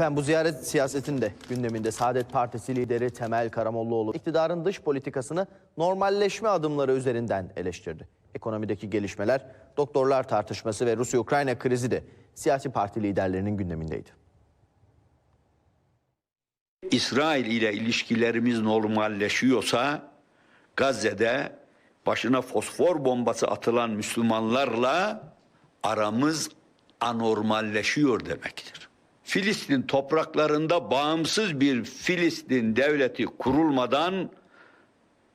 Efendim bu ziyaret siyasetin de gündeminde Saadet Partisi lideri Temel Karamollaoğlu iktidarın dış politikasını normalleşme adımları üzerinden eleştirdi. Ekonomideki gelişmeler, doktorlar tartışması ve Rusya-Ukrayna krizi de siyasi parti liderlerinin gündemindeydi. İsrail ile ilişkilerimiz normalleşiyorsa Gazze'de başına fosfor bombası atılan Müslümanlarla aramız anormalleşiyor demektir. Filistin topraklarında bağımsız bir Filistin devleti kurulmadan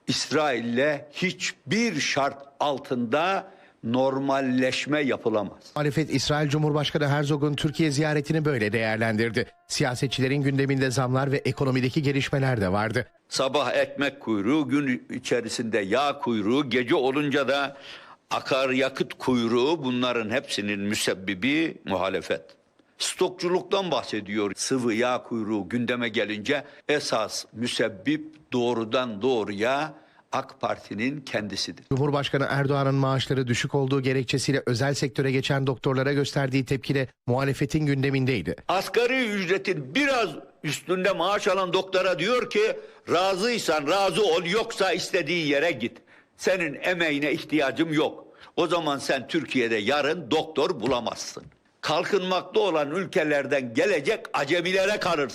İsrail'le hiçbir şart altında normalleşme yapılamaz. Muhalefet İsrail Cumhurbaşkanı Herzog'un Türkiye ziyaretini böyle değerlendirdi. Siyasetçilerin gündeminde zamlar ve ekonomideki gelişmeler de vardı. Sabah ekmek kuyruğu, gün içerisinde yağ kuyruğu, gece olunca da akaryakıt kuyruğu bunların hepsinin müsebbibi muhalefet. Stokçuluktan bahsediyor. Sıvı yağ kuyruğu gündeme gelince esas müsebbip doğrudan doğruya AK Parti'nin kendisidir. Cumhurbaşkanı Erdoğan'ın maaşları düşük olduğu gerekçesiyle özel sektöre geçen doktorlara gösterdiği tepki de muhalefetin gündemindeydi. Asgari ücretin biraz üstünde maaş alan doktora diyor ki razıysan razı ol yoksa istediğin yere git. Senin emeğine ihtiyacım yok. O zaman sen Türkiye'de yarın doktor bulamazsın. Kalkınmakta olan ülkelerden gelecek acemilere kalırsın.